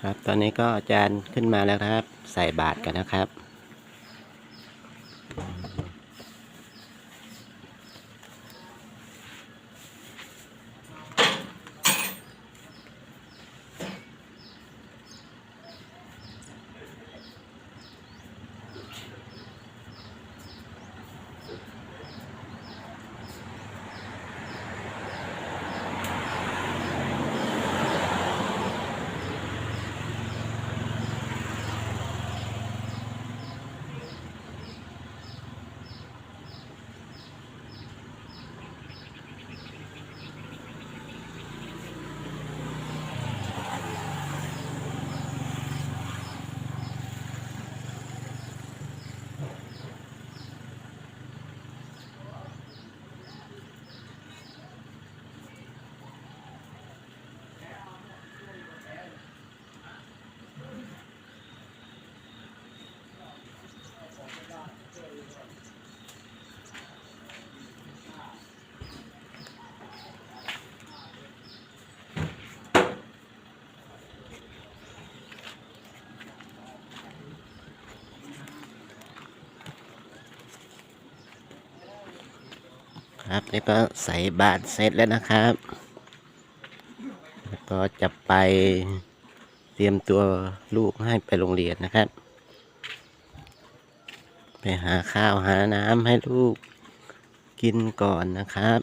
ครับ ตอนนี้ก็อาจารย์ขึ้นมาแล้วครับ ใส่บาตรกันนะครับ ครับนี่ก็ใส่บาตรเสร็จแล้วนะครับแล้วก็จะไปเตรียมตัวลูกให้ไปโรงเรียนนะครับ ไปหาข้าวหาน้ำให้ลูกกินก่อนนะครับ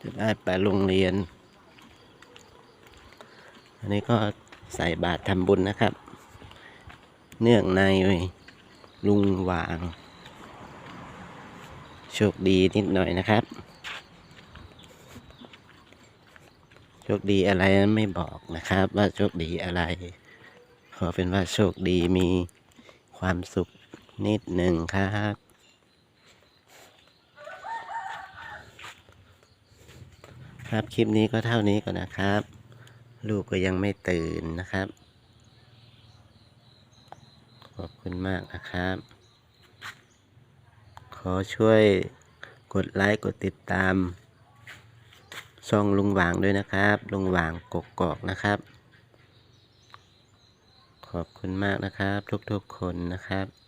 จะได้ไปโรงเรียน อันนี้ก็ใส่บาตรทำบุญนะครับ เนื่องในลุงวาง โชคดีนิดหน่อยนะครับ โชคดีอะไรไม่บอกนะครับ ว่าโชคดีอะไร ขอเป็นว่าโชคดีมีความสุขนิดหนึ่งครับครับคลิปนี้ก็เท่านี้ก่อนนะครับ ลูกก็ยังไม่ตื่นนะครับ ขอบคุณมากนะครับ อช่วยกดไลค์กดติดตามช่องลุงหวางด้วยนะครับลุงหวางกกอกนะครับ ขอบคุณมากนะครับ ทุกๆคนนะครับ